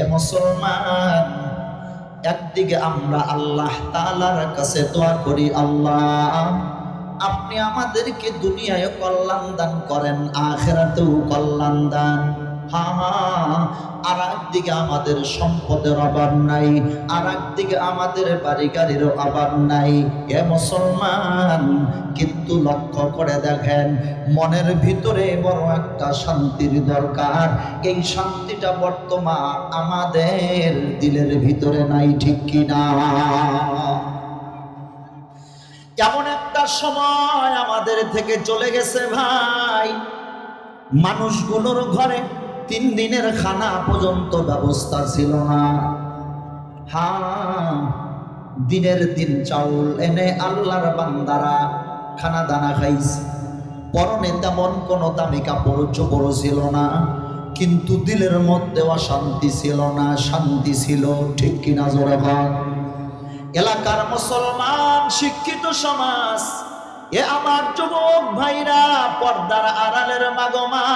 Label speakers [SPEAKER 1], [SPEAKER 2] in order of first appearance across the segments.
[SPEAKER 1] এ মুসলমান, একদিকে আমরা আল্লাহ তালার কাছে দোয়া করি, আল্লাহ, আপনি আমাদেরকে দুনিয়ায় কল্যাণ দান করেন, আখেরাতেও কল্যাণ দান। আর একদিকে আমাদের সম্পদের অভাব নাই আর একদিকে আমাদের বাড়ি গাড়িরও অভাব নাই। এ মুসলমান, কিন্তু লক্ষ্য করে দেখেন, মনের ভিতরে বড় একটা শান্তির দরকার। এই শান্তিটা বর্তমান আমাদের দিলের ভিতরে নাই, ঠিক কিনা? এমন একটা সময় আমাদের থেকে চলে গেছে ভাই। মানুষগুলোর ঘরে তিন দিনের খানা পর্যন্ত ব্যবস্থা ছিল না। হ্যাঁ দিনের দিন চাউল এনে আল্লাহর বান্দারা খানা দানা খাইছে। পরনে তেমন কোনো দামি কাপড় চোপড় ছিল না, কিন্তু দিলের মধ্যে অশান্তি ছিল না, শান্তি ছিল, ঠিক কিনা জোরে ভাগ এলাকার মুসলমান, শিক্ষিত সমাজ, এ আমার যুবক ভাইরা, পর্দার আড়ালের মাগমা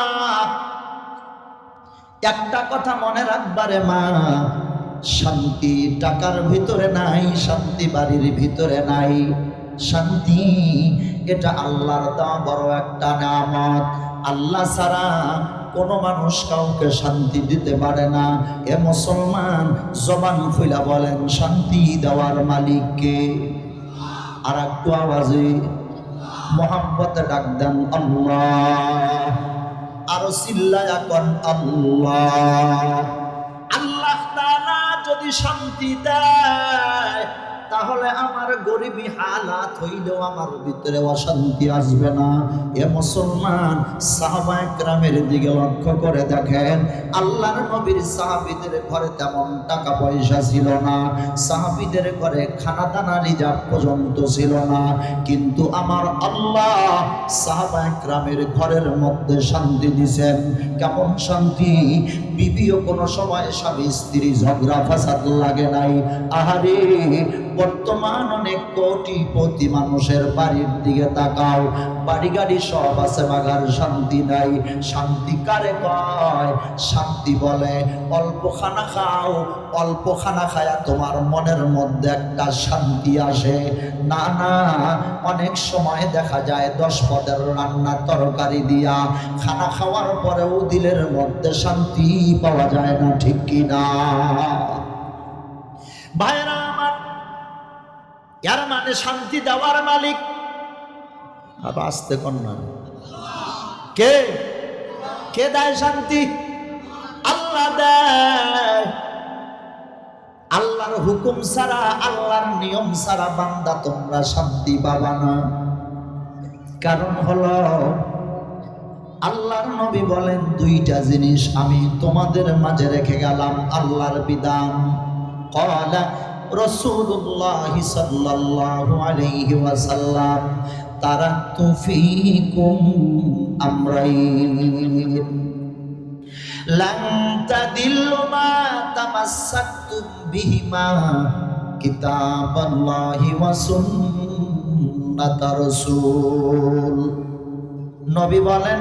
[SPEAKER 1] একটা কথা মনে রাখবারে মা, শান্তি টাকার ভিতরে নাই, শান্তি বাড়ির ভিতরে নাই। শান্তি, এটা আল্লাহর দেওয়া বড় একটা নামত আল্লাহ ছাড়া কোনো মানুষ কাউকে শান্তি দিতে পারে না। এ মুসলমান জবান খুইলা বলেন, শান্তি দেওয়ার মালিককে আর একটু আওয়াজে মোহাম্মতে ডাক দেন, আল্লাহ। আরও চিল্লায়া কন আল্লাহ। আল্লাহ তাআলা যদি শান্তি দেয় তাহলে আমার গরিবী হালাত হইলেও আমার ভিতরে অশান্তি আসবে না। এ মুসলমান সাহাবা একরামের দিকে লক্ষ্য করে দেখেন, আল্লাহর নবীর সাহাবিদের ঘরে তেমন টাকা পয়সা ছিল না, সাহাবিদের ঘরে খানা দানা রিজার্ভ পর্যন্ত ছিল না। কিন্তু আমার আল্লাহ সাহাবা একরামের ঘরের মধ্যে শান্তি দিছেন। কেমন শান্তি? বিবিও কোনো সময় স্বামী স্ত্রী ঝগড়া ফাসাদ লাগে নাই। আহারে, বর্তমান অনেক কোটি প্রতি মানুষের বাড়ির দিকে তাকাও। বাড়ি গাড়ি সব আছে বাগার শান্তি নাই। শান্তি কারে কয়? শান্তি বলে অল্প খানা খাও অল্প খানা খায়া তোমার মনের মধ্যে একটা শান্তি আসে। না না, অনেক সময় দেখা যায় দশ পদের রান্না তরকারি দিয়া খানা খাওয়ার পরেও দিলের মধ্যে শান্তি পাওয়া যায় না, ঠিক কি না? ভাইরা আমার মানে শান্তি দেওয়ার মালিক আর আসতে কন্যা। কে? কে দেয় শান্তি? আল্লাহ দেয়। আল্লাহর হুকুম ছাড়া, আল্লাহর নিয়ম ছাড়া বান্দা তোমরা শান্তি পাবা না। কারণ হলো, আল্লাহর নবী বলেন, দুইটা জিনিস আমি তোমাদের মাঝে রেখে গেলাম, আল্লাহর বিধান। কলা রসুল্লাহ সাল্লাল্লাহু আলাইহি ওয়াসাল্লাম তারাকতু ফীকুম আমরাইন। লান তাদিল্লু মা তামাসসাকতুম বিহিমা কিতাবাল্লাহি ওয়া সুন্নাত রাসূল। নবী বলেন,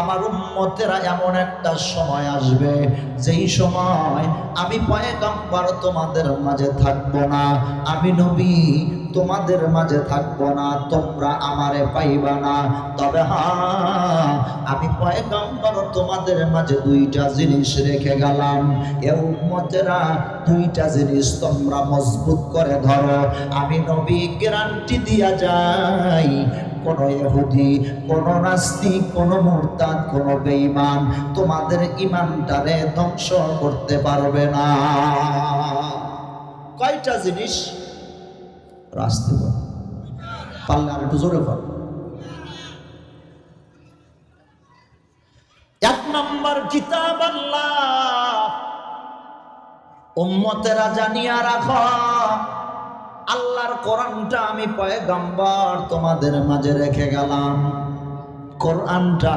[SPEAKER 1] আমার উম্মতেরা এমন একটা সময় আসবে, যেই সময় আমি পয়গাম্বার তোমাদের মাঝে থাকব না, আমি নবী তোমাদের মাঝে থাকব না, তোমরা আমারে পাইবা না। তবে হ্যাঁ আমি পয়গাম্বার তোমাদের মাঝে দুইটা জিনিস রেখে গেলাম। এ উম্মতেরা দুইটা জিনিস তোমরা মজবুত করে ধরো। আমি নবী গ্যারান্টি দিয়া যাই কোন ইহুদি, কোন নাস্তিক, কোন মুরতাদ, কোন বেঈমান তোমাদের ইমানটারে ধ্বংস করতে পারবে না। কয়টা জিনিস? রাস্তে পারলে আর একটু জোরে বল। এক নম্বর কিতাব আল্লাহ। উম্মতেরা জানিয়া রাখো আল্লাহর কোরআনটা আমি পয়গম্বর তোমাদের মাঝে রেখে গেলাম। কোরআনটা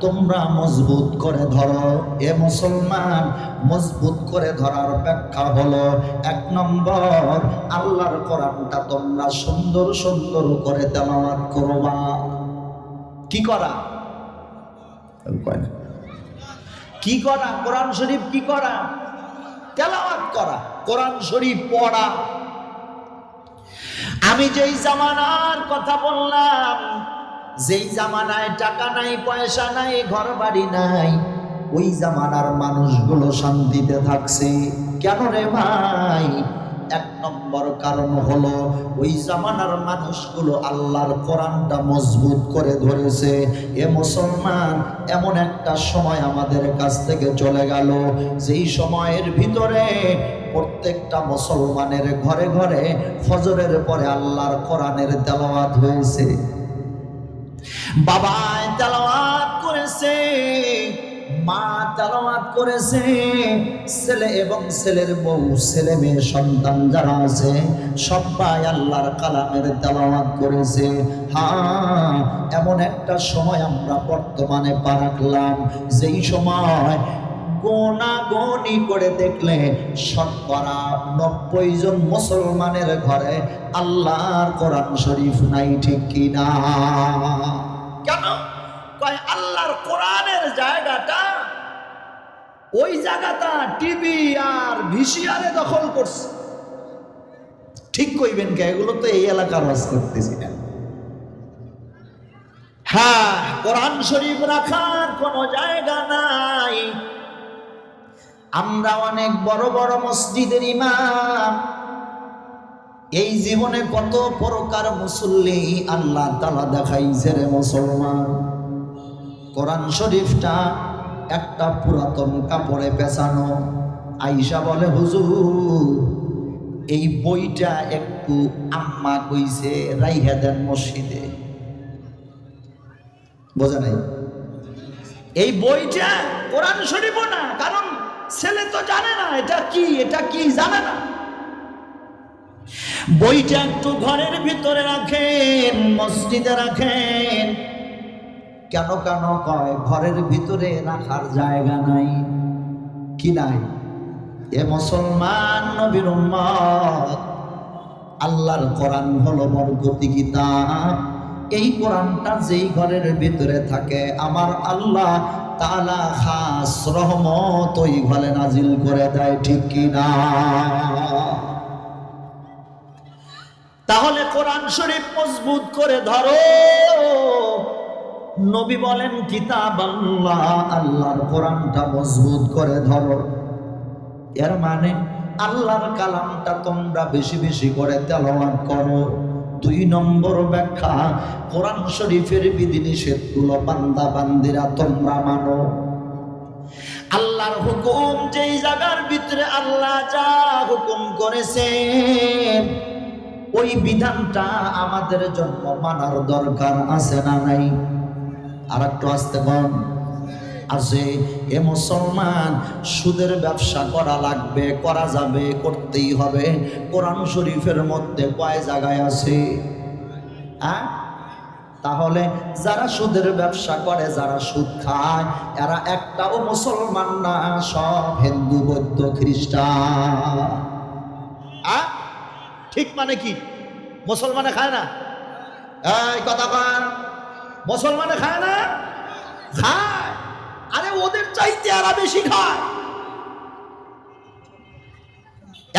[SPEAKER 1] তোমরা মজবুত করে ধরো। এ মুসলমান, মজবুত করে ধরার ব্যাখ্যা হলো এক নম্বর, আল্লাহর কোরআনটা তোমরা সুন্দর সুন্দর করে তেলাওয়াত করবা কি করা? কি করা? কোরআন শরীফ কি করা? তেলাওয়াত করা। কোরআন শরীফ পড়া। আমি যেই জামানার কথা বললাম, যেই জামানায় টাকা নাই, পয়সা নাই ঘর বাড়ি নাই, ওই জামানার মানুষগুলো শান্তিতে থাকছে। কেন রে ভাই? এক নম্বর কারণ হলো ওই জামানার মানুষগুলো আল্লাহর কোরআনটা মজবুত করে ধরেছে। এ মুসলমান, এমন একটা সময় আমাদের কাছ থেকে চলে গেল। যেই সময়ের ভিতরে প্রত্যেকটা মুসলমানের ঘরে ঘরে ফজরের পরে আল্লাহর কোরআনের তেলাওয়াত হয়েছে। বাবায় তেলাওয়াত করেছে, মা তেলাওয়াত করেছে, ছেলে এবং ছেলের বউ, ছেলে মেয়ে, সন্তান যারা আছে, সবাই আল্লাহর কালামের তেলাওয়াত করেছে। হ্যাঁ এমন একটা সময় আমরা বর্তমানে পা রাখলাম। যেই সময় গোনা গনি করে দেখলে শতকরা নব্বই জন মুসলমানের ঘরে আল্লাহর কোরআন শরীফ নাই, ঠিক কিনা? কেন? কয়, আল্লাহর কোরআনের জায়গাটা ওই জায়গাটা টিভি আর ভিসিআরে দখল করছে। ঠিক কইবেন কে? এগুলো তো এই এলাকার বাস করতেছি না। হ্যাঁ কোরআন শরীফ রাখার কোনো জায়গা নাই। আমরা অনেক বড় বড় মসজিদের ইমাম। এই জীবনে কত প্রকার মুসল্লি আল্লাহ তালা দেখাইছে রে মুসলমান। কোরআন শরীফটা একটা পুরাতন কাপড়ে পেঁচানো। আইসা বলে, হুজুর, এই বইটা একটু আম্মা কইছে রাইহা দেন মসজিদে। বোঝা নাই? এই বইটা কোরআন শরীফও না, কারণ ছেলে তো জানে না, এটা কি এটা কি জানে না। বইটা একটু ঘরের ভিতরে রাখেন, মসজিদে রাখেন। কেন কেন কয়, ঘরের ভিতরে রাখার জায়গা নাই, কি নাই? এ মুসলমান নবীর আল্লাহর কোরআন হলো বরকতি কিতাব এই কোরআনটা যেই ঘরের ভিতরে থাকে, আমার আল্লাহ তালা খাস রহমত ঘরে নাজিল করে দেয়, ঠিক কিনা তাহলে কোরআন শরীফ মজবুত করে ধরো। নবী বলেন, কিতাব আল্লাহ, আল্লাহর কোরআনটা মজবুত করে ধরো। এর মানে আল্লাহর কালামটা তোমরা বেশি বেশি করে তেলাওয়াত করো। দুই নম্বর ব্যাখ্যা, কোরআন শরীফের বিধিনিষেধগুলো বান্দা বান্দিরা তোমরা মানো। আল্লাহর হুকুম যেই জায়গার ভিতরে আল্লাহ যা হুকুম করেছেন ওই বিধানটা আমাদের জন্য মানার দরকার আছে না নাই? আর একটু আসতে বল। আছে, এ মুসলমান সুদের ব্যবসা করা লাগবে, করা যাবে, করতেই হবে। কোরআন শরীফের মধ্যে কয় জায়গায় আছে? তাহলে যারা সুদের ব্যবসা করে, যারা সুদ খায়, এরা একটাও মুসলমান না, সব হিন্দু, বৌদ্ধ, খ্রিস্টান। ঠিক মানে কি? মুসলমানে খায় না? এই কথা কান। মুসলমানে খায় না? খায়। আরে ওদের চাইতে এরা বেশি খায়।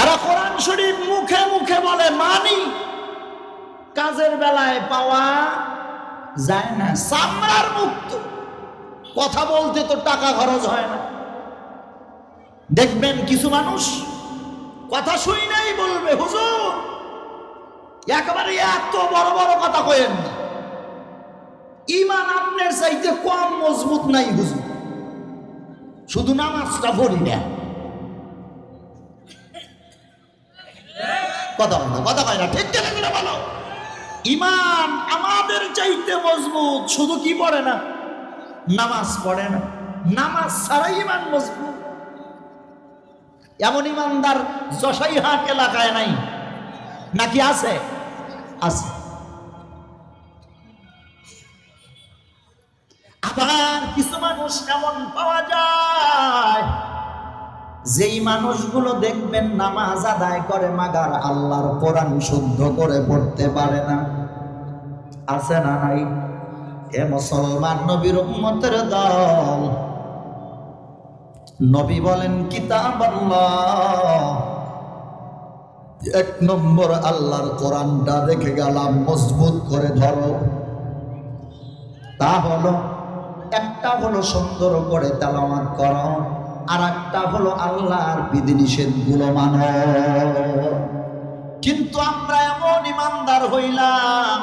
[SPEAKER 1] এরা কোরআন শরীফ মুখে মুখে বলে, মানি, কাজের বেলায় পাওয়া যায় না সামরার মুক্ত। কথা বলতে তো টাকা খরচ হয় না। দেখবেন কিছু মানুষ কথা শুই নাই বলবে, হুজুর, একেবারে এত বড় বড় কথা কয়েন ইমান আপনার চাইতে কম মজবুত নাই, হুজুর। শুধু নামাজটা পড়ি না। কথা না কথা হয় না, ঠিক কেন বলো। ইমান আমাদের চাইতে মজবুত, শুধু কি পড়ে না? নামাজ পড়ে না। নামাজ ছাড়াই ইমান মজবুত। এমন ইমানদার যশাই হাট এলাকায় নাই? নাকি আছে? আছে। আবার কিছু মানুষ এমন পাওয়া যায়, যেই মানুষগুলো দেখবেন নামাজ আদায় করে মাগার আল্লাহর কোরআন শুদ্ধ করে পড়তে পারে না। আছে না নাই? এ মুসলমান নবীর উম্মতের দল। নবী বলেন কিতাব আল্লাহ এক নম্বর আল্লাহর কোরআনটা দেখে গেলাম, মজবুত করে ধরো। তা হলো একটা হলো সুন্দর করে তালামাত করো আর একটা হলো আল্লাহর বিধিনিষেধগুলো মানো। কিন্তু আমরা এমন ইমানদার হইলাম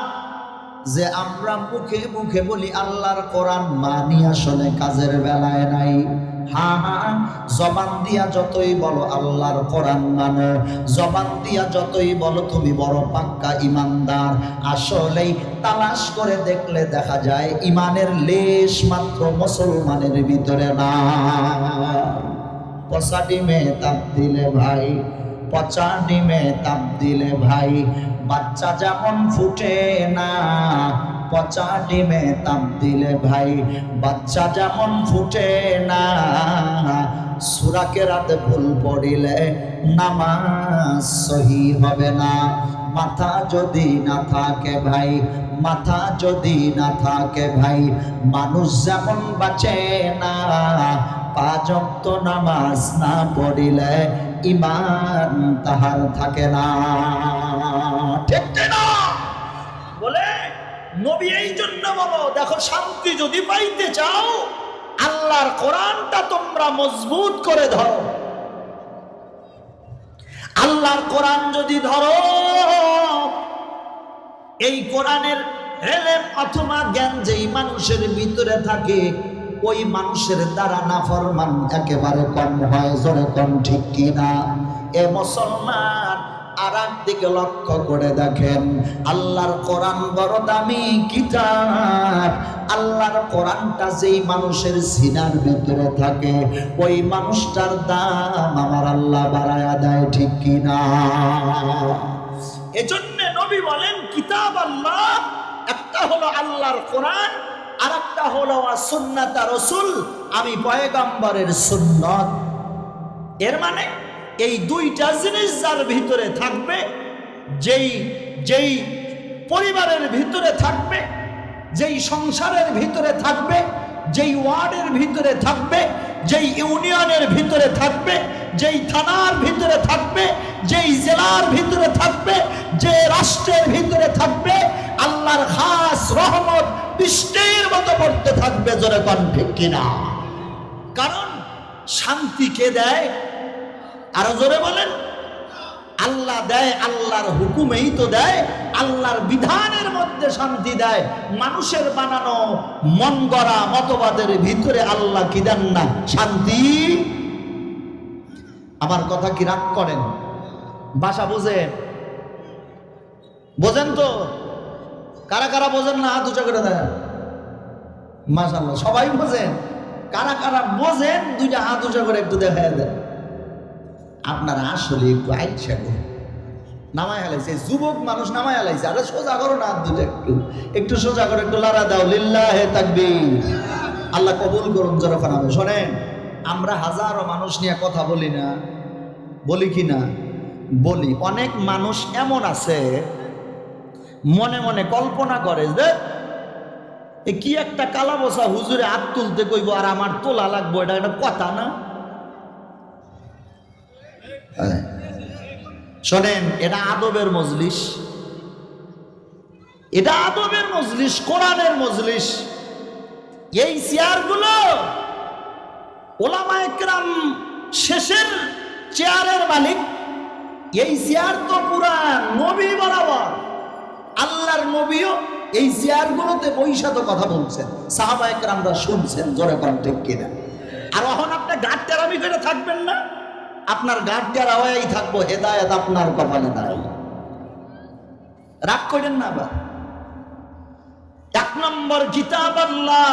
[SPEAKER 1] যে আমরা মুখে মুখে বলি, আল্লাহর কোরআন মানি আসলে কাজের বেলায় নাই। হ্যাঁ হ্যাঁ জবান দিয়া যতই বলো, আল্লাহর কোরআন মানো। জবান দিয়া যতই বলো, তুমি বড় পাক্কা ইমানদার। আসলেই তালাশ করে দেখলে দেখা যায়, ইমানের লেশ মাত্র মুসলমানের ভিতরে না। পচা ডিমে তাপ দিলে ভাই, পচা ডিমে তাপ দিলে ভাই বাচ্চা যেমন ফুটে না, পচা ডিমে তাপ দিলে ভাই। বাচ্চা যেমন ফুটে না, সুরাকে রাতে ভুল পড়িলে নামাজ সহি হবে না। মাথা যদি না থাকে ভাই, মাথা যদি না থাকে ভাই, মানুষ যেমন বাঁচে না পাঁচক্ত নামাজ না পড়িলে ইমান তাহার থাকে না। ঠিক না? বলে, নবী এই জন্য বলো দেখো শান্তি যদি পাইতে চাও, আল্লাহর কোরআনটা তোমরা মজবুত করে ধরো। আল্লাহর কোরআন যদি ধরো, এই কোরআনের এলেম অথবা জ্ঞান যেই মানুষের ভিতরে থাকে, ওই মানুষের দ্বারা নাফরমান একেবারে কম হয়, জোরে কম, ঠিক কিনা এ মুসলমান আর দিকে লক্ষ্য করে দেখেন, আল্লাহর কোরআন বড় দামি কিতাব। আল্লাহর কোরআনটা যেই মানুষের সিনার ভিতরে থাকে, ওই মানুষটার দাম আমার আল্লাহ বাড়ায়া দেয়, ঠিক কিনা এজন্য নবী বলেন, কিতাব আল্লাহ, একটা হলো আল্লাহর কোরআন আর একটা হলো সুন্নাতা রসুল। আমি পয়গাম্বরের সুন্নত। এর মানে এই দুইটা জিনিস যার ভিতরে থাকবে, যেই যেই পরিবারের ভিতরে থাকবে, যেই সংসারের ভিতরে থাকবে, যেই ওয়ার্ডের ভিতরে থাকবে, যেই ইউনিয়নের ভিতরে থাকবে, যেই থানার ভিতরে থাকবে, যেই জেলার ভিতরে থাকবে, যে রাষ্ট্রের ভিতরে থাকবে, আল্লাহর খাস রহমত বৃষ্টির মতো পড়তে থাকবে জোরে কন ঠিক কিনা। কারণ শান্তি কে দেয়? আরও জোরে বলেন। আল্লাহ দেয়, আল্লাহর হুকুমেই তো দেয়, আল্লাহর বিধানের মধ্যে শান্তি দেয়। মানুষের বানানো মন গড়া মতবাদের ভিতরে আল্লাহ কি দেন না? শান্তি? আমার কথা কি রাগ করেন? বাসা বোঝেন? বোঝেন তো? কারা কারা বোঝেন না? হাত উঁচা করে দেয় মাসাল্লাহ সবাই বোঝেন। কারা কারা বোঝেন, দুইটা হাত উঁচা করে একটু দেখা দেন। আপনারা আসলে একটু আইসা গো নামায় হালাইছে যুবক মানুষ নামায় হালাইছে আরে সোজা করো না দুটো একটু একটু সোজা করো, একটু লড়া দাও। লিল্লাহ হে আল্লাহ কবুল করুন যখন হবে শোনেন, আমরা হাজারো মানুষ নিয়ে কথা বলি না, বলি কি না? বলি, অনেক মানুষ এমন আছে, মনে মনে কল্পনা করে যে কি একটা কালা বসা হুজুরে হাত তুলতে কইব আর আমার তোলা লাগবো, এটা একটা কথা না। শোনেন, এটা আদবের মজলিস। এটা আদবের মজলিস, কোরআনের মজলিস। এই চেয়ারগুলো ওলামা একরাম শেষের চেয়ারের মালিক। এই চেয়ার তো পুরা নবী বরাবর। আল্লাহর নবীও এই চেয়ারগুলোতে বৈশা তো কথা বলছেন। সাহাবা একরামরা শুনছেন, জোরে কন্টেক কিনা। আর এখন আপনি গাড় টেরামি করে থাকবেন না? আপনার গাড় টেরাওয়াই থাকব, হেদায়ত আপনার কপালে দাঁড়াই রাগ করেন না আবার। এক নম্বর কিতাব আল্লাহ,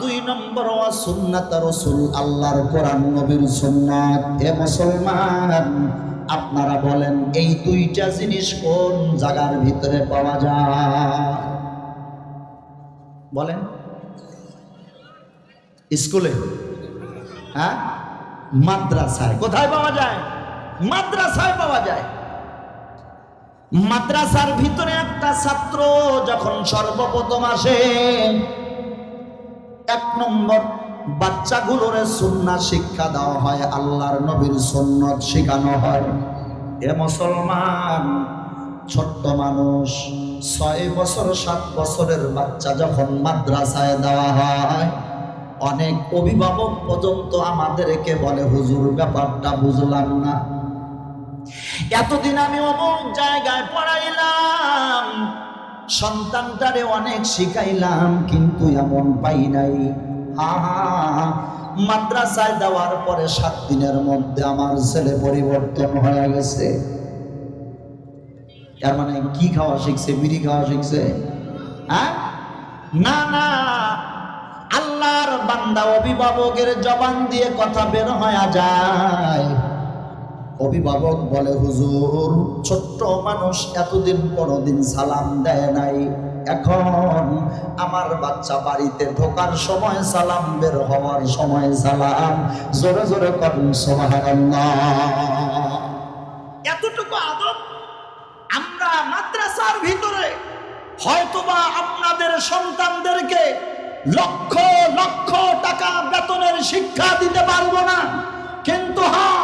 [SPEAKER 1] দুই নম্বর সুন্নাত রসুল, আল্লাহর কোরআন, নবীর সুন্নাত। এ মুসলমান, আপনারা বলেন, এই দুইটা জিনিস কোন জায়গার ভিতরে পাওয়া যায়? বলেন। স্কুলে? হ্যাঁ? মাদ্রাসায়। কোথায় পাওয়া যায়? মাদ্রাসায় পাওয়া যায়। মাদ্রাসার ভিতরে একটা ছাত্র যখন সর্বপ্রথম আসে, এক নম্বর বাচ্চাগুলোরে সুন্না শিক্ষা দেওয়া হয়, আল্লাহর নবীর সুন্নত শেখানো হয়। এ মুসলমান, ছোট্ট মানুষ, ছয় বছর, সাত বছরের বাচ্চা যখন মাদ্রাসায় দেওয়া হয় অনেক অভিভাবক পর্যন্ত আমাদেরকে বলে, হুজুর, ব্যাপারটা বুঝলাম না। এতদিন আমি অমুক জায়গায় পড়াইলাম, সন্তানটারে অনেক শিখাইলাম, কিন্তু এমন পাই নাই। মাদ্রাসায় দেওয়ার পরে সাত দিনের মধ্যে আমার ছেলে পরিবর্তন হয়ে গেছে। তার মানে কি খাওয়া শিখছে, বিড়ি খাওয়া শিখছে? হ্যাঁ? না না আল্লাহর বান্দা অভিভাবকের জবান দিয়ে কথা বের হয়ে যায়। অভিভাবক বলে, হুজুর, ছোট্ট মানুষ এতদিন কোনোদিন সালাম দেয় নাই। এখন আমার বাচ্চা বাড়িতে ঢোকার সময় সালাম, বের হওয়ার সময় সালাম। জোরে জোরে করুন এতটুকু আদব আমরা মাদ্রাসার ভিতরে হয়তোবা আপনাদের সন্তানদেরকে লক্ষ লক্ষ টাকা বেতনের শিক্ষা দিতে পারব না। কিন্তু হ্যাঁ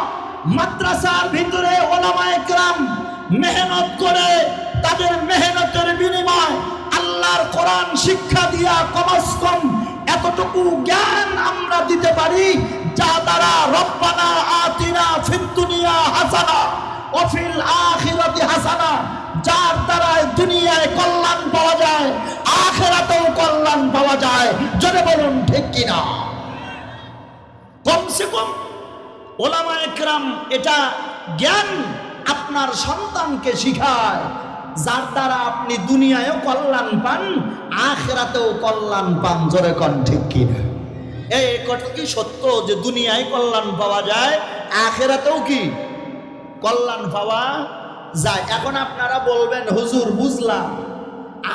[SPEAKER 1] মাদ্রাসার ভিতরে ওলামায়ে কেরাম মেহনত করে, তাদের মেহনতের বিনিময় আল্লাহর কোরআন শিক্ষা দিয়া কমস কম এতটুকু জ্ঞান আমরা দিতে পারি, যা দ্বারা রব্বানা আতিনা ফিদ দুনিয়া হাসানা অফিল আখিরাতি হাসানা যার দ্বারায় দুনিয়ায় কল্যাণ পাওয়া যায়, আখেরাতেও কল্যাণ পাওয়া যায়। জোরে বলুন, ঠিক কিনা? কমসে কম ওলামা একরাম এটা জ্ঞান আপনার সন্তানকে শিখায়, যার দ্বারা আপনি দুনিয়ায়ও কল্যাণ পান, আখেরাতেও কল্যাণ পান। জোরে কন, ঠিক কিনা? এই কথা কি সত্য যে দুনিয়ায় কল্যাণ পাওয়া যায়, আখেরাতেও কি কল্যাণ পাওয়া যায়। এখন আপনারা বলবেন হুজুর বুঝলাম।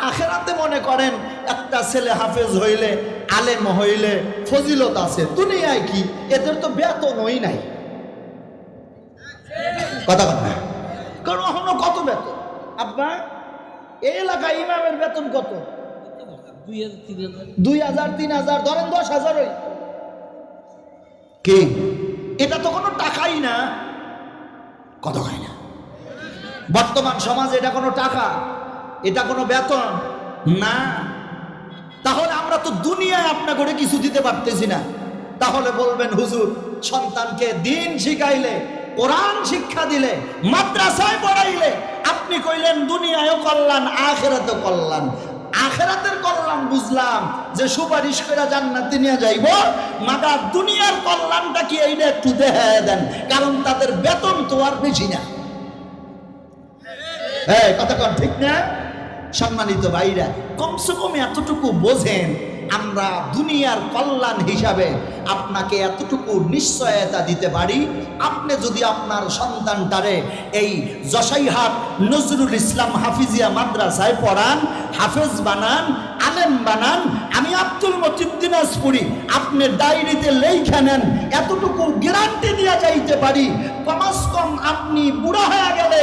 [SPEAKER 1] আখেরাতে মনে করেন একটা ছেলে হাফেজ হইলে আলেম হইলে ফজিলত আছে। দুনিয়ায় কি? এদের তো বেতনই নাই। কথা কথা কারণ এখনও কত বেতন? আব্বা এই এলাকায় ইমামের বেতন কত?
[SPEAKER 2] দুই হাজার তিন হাজার
[SPEAKER 1] দুই হাজার তিন হাজার ধরেন দশ হাজার ওই কি? এটা তো কোনো টাকাই না। কত হয় না। বর্তমান সমাজে এটা কোনো টাকা, এটা কোনো বেতন? না। তাহলে আমরা তো দুনিয়ায় আপনা করে কিছু দিতে পারতেছি না। তাহলে বলবেন, হুজুর, সন্তানকে দিন শিখাইলে, কোরআন শিক্ষা দিলে, মাদ্রাসায় পড়াইলে, আপনি কইলেন দুনিয়ায়ও কল্যাণ, আখেরাতেও কল্যাণ। আখেরাতের কল্যাণ বুঝলাম যে সুপারিশ করে জান্নাতে নিয়ে যাইব মাগার দুনিয়ার কল্যাণটা কি এইটা একটু দেখে দেন, কারণ তাদের বেতন তো আর বেশি না। হ্যাঁ কথা কন, ঠিক না? সম্মানিত ভাইরা, কমসে কম এতটুকু বোঝেন, আমরা দুনিয়ার কল্যাণ হিসাবে আপনাকে এতটুকু নিশ্চয়তা দিতে পারি। আপনি যদি আপনার সন্তানটারে এই জসাইহাট নজরুল ইসলাম হাফিজিয়া মাদ্রাসায় পড়ান, হাফেজ বানান, আলেম বানান, আমি আব্দুল মতিন দিনাজপুরি, আপনি ডায়েরিতে লেখা নেন, এতটুকু গ্যারান্টি দেওয়া যাইতে পারি। কমাস কম আপনি বুড়া হয়ে গেলে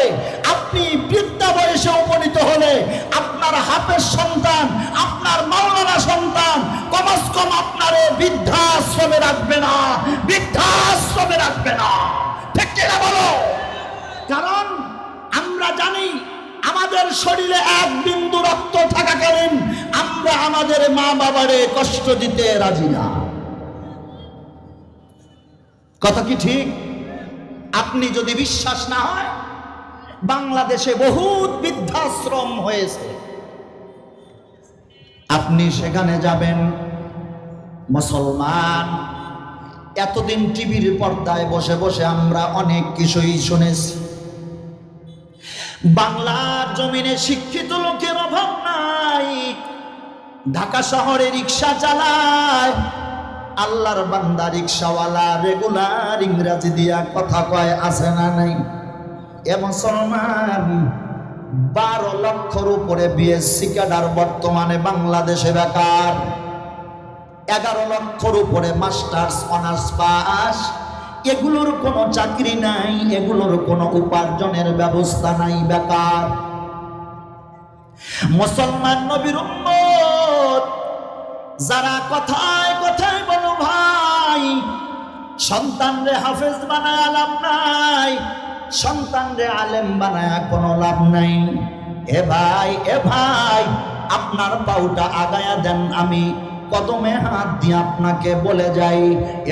[SPEAKER 1] আপনি বৃদ্ধা বয়সে উপনীত হলে আপনার হাফের সন্তান, আপনার মাওলানা সন্তান কমাস কম আপনার বৃদ্ধাশ্রমে রাখবে না, বৃদ্ধাশ্রমে রাখবে না। ঠিক কিনা বলো? কারণ আমরা জানি আমাদের শরীরে এক বিন্দু রক্ত থাকাকালীন আমরা আমাদের মা বাবারে কষ্ট দিতে রাজি না। কথা কি ঠিক? আপনি যদি বিশ্বাস না হয় বাংলাদেশে বহুত বৃদ্ধাশ্রম হয়েছে। আপনি সেখানে যাবেন, মুসলমান। এতদিন টিভির পর্দায় বসে বসে আমরা অনেক কিছুই শুনেছি। বাংলার জমিনে শিক্ষিত লোকের অভাব নাই। ঢাকা শহরে রিক্সা চালায়। আল্লাহর বান্দা রিক্সাওয়ালা, রেগুলার ইংরাজি দিয়া কথা কয়, আছে না নাই? এ মুসলমান বারো লক্ষর উপরে বিএসসি ক্যাডার বর্তমানে বাংলাদেশে বেকার। এগারো লক্ষর উপরে মাস্টার্স, অনার্স পাস। এগুলোর কোনো চাকরি নাই, এগুলোর কোনো উপার্জনের ব্যবস্থা নাই, বেকার। মুসলমান নবীর যারা কথায় কথায় বলো, ভাই, সন্তানরে হাফেজ বানায় লাভ নাই। সন্তানরে আলেম বানায় কোনো লাভ নাই। এ ভাই এ ভাই, আপনার পাউটা আগায়া দেন আমি। কদমে হাত দিয়ে আপনাকে বলে যাই,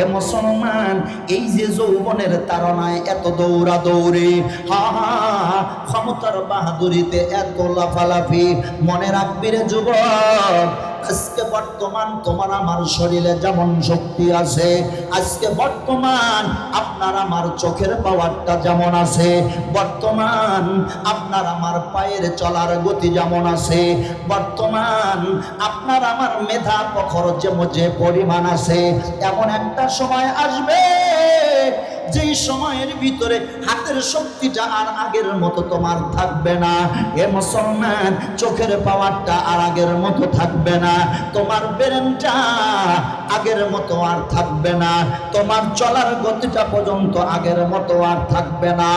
[SPEAKER 1] এ মুসলমান, এই যে যৌবনের তারনায় এত দৌড়া দৌড়ি হা হা, ক্ষমতার বাহাদুরিতে এত লাফালাফি, মনে রাখবি রে যুবক বর্তমান তোমার আমার শরীরে যেমন শক্তি আছে, আজকে বর্তমান আপনার আমার চোখের পাওয়ারটা যেমন আছে, বর্তমান আপনার আমার পায়ের চলার গতি যেমন আছে, বর্তমান আপনার আমার মেধা প্রখর যে পরিমাণ আছে, এমন একটা সময় আসবে যেই সময়ের ভিতরে হাতের শক্তিটা আর আগের মতো তোমার থাকবে না। এ মুসলমান, চোখের পাওয়ারটা আর আগের মতো থাকবে না। তোমার ব্রেনটা আগের মতো আর থাকবে না। তোমার চলার গতিটা পর্যন্ত আগের মতো আর থাকবে না।